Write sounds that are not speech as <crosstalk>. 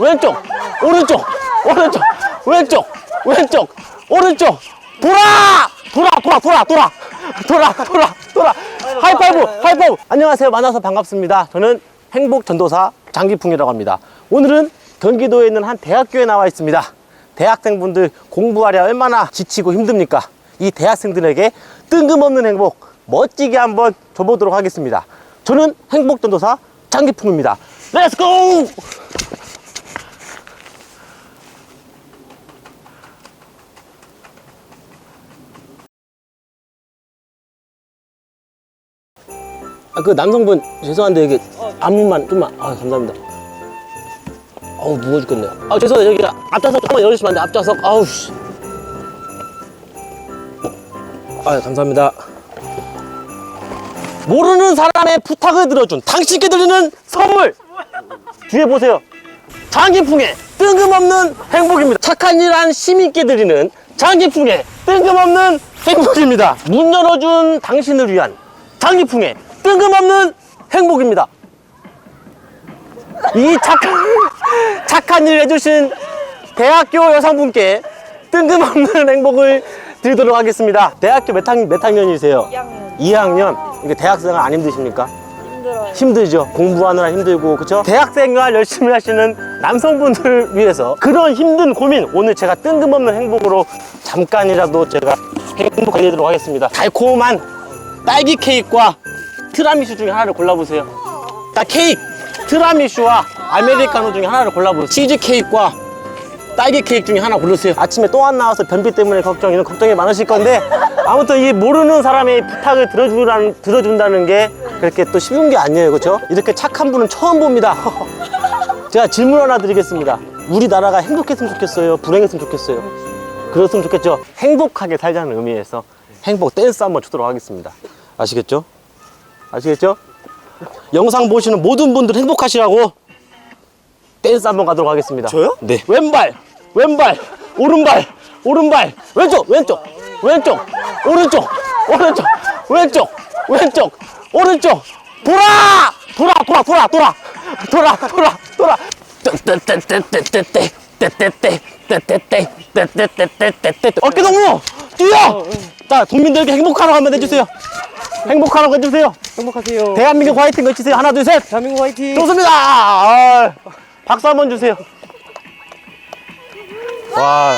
왼쪽, 오른쪽, 오른쪽, 왼쪽, 왼쪽, 오른쪽. 돌아! 돌아, 돌아, 돌아, 돌아. 돌아, 돌아, 돌아. 하이파이브, 하이파이브. 안녕하세요. 만나서 반갑습니다. 저는 행복 전도사 장기풍이라고 합니다. 오늘은 경기도에 있는 한 대학교에 나와 있습니다. 대학생분들 공부하려 얼마나 지치고 힘듭니까? 이 대학생들에게 뜬금없는 행복 멋지게 한번 줘보도록 하겠습니다. 저는 행복 전도사 장기풍입니다. 렛츠고! 아, 그 남성분 죄송한데 이게 안문만 좀만 아 감사합니다. 어우 무거워 죽겠네. 아 죄송해요 여기 앞좌석 한번 열어주시면 안 돼? 앞좌석 아우 씨. 아 감사합니다. 모르는 사람의 부탁을 들어준 당신께 드리는 선물 뒤에 보세요. 장기풍의 뜬금없는 행복입니다. 착한 일 한 시민께 드리는 장기풍의 뜬금없는 행복입니다. 문 열어준 당신을 위한 장기풍의 뜬금없는 행복입니다. 이 착한, <laughs> 착한 일 해주신 대학교 여성분께 뜬금없는 행복을 드리도록 하겠습니다. 대학교 몇, 학, 몇 학년이세요? 2학년 2학년? 이게 대학생활 안 힘드십니까? 힘들어요. 힘들죠. 공부하느라 힘들고, 그쵸? 대학생활 열심히 하시는 남성분들을 위해서 그런 힘든 고민, 오늘 제가 뜬금없는 행복으로 잠깐이라도 제가 행복 알려드리도록 하겠습니다. 달콤한 딸기 케이크와 티라미슈 중에 하나를 골라보세요. 딱 케이크, 티라미슈와 아메리카노 중에 하나를 골라보세요. 치즈 케이크와 딸기 케이크 중에 하나 고르세요. 아침에 또 안 나와서 변비 때문에 걱정, 이런 걱정이 많으실 건데, 아무튼 이 모르는 사람의 부탁을 들어주라는, 들어준다는 게 그렇게 또 쉬운 게 아니에요. 그렇죠? 이렇게 착한 분은 처음 봅니다. <laughs> 제가 질문 하나 드리겠습니다. 우리나라가 행복했으면 좋겠어요? 불행했으면 좋겠어요? 그랬으면 좋겠죠? 행복하게 살자는 의미에서 행복 댄스 한번 추도록 하겠습니다. 아시겠죠? 아시겠죠? 영상 보시는 모든 분들 행복하시라고 댄스 한번 가도록 하겠습니다. 저요? 네. 왼발, 왼발, 오른발, 오른발, 왼쪽, 왼쪽, 왼쪽, 오른쪽, 오른쪽, 왼쪽, 왼쪽, 오른쪽. 돌아! 돌아, 돌아, 돌아, 돌아, 돌아, 돌아, 돌아. 떼떼떼떼떼떼떼, 떼떼떼, 떼떼떼, 떼떼떼떼떼떼. 어깨 동무 뛰어! 자, 국민들에게 행복하라고 한번 해주세요. 행복하라고 해주세요. 행복하세요. 대한민국 화이팅 외치세요. 하나, 둘, 셋. 대한민국 화이팅. 좋습니다. 아, 박수 한번 주세요. 와,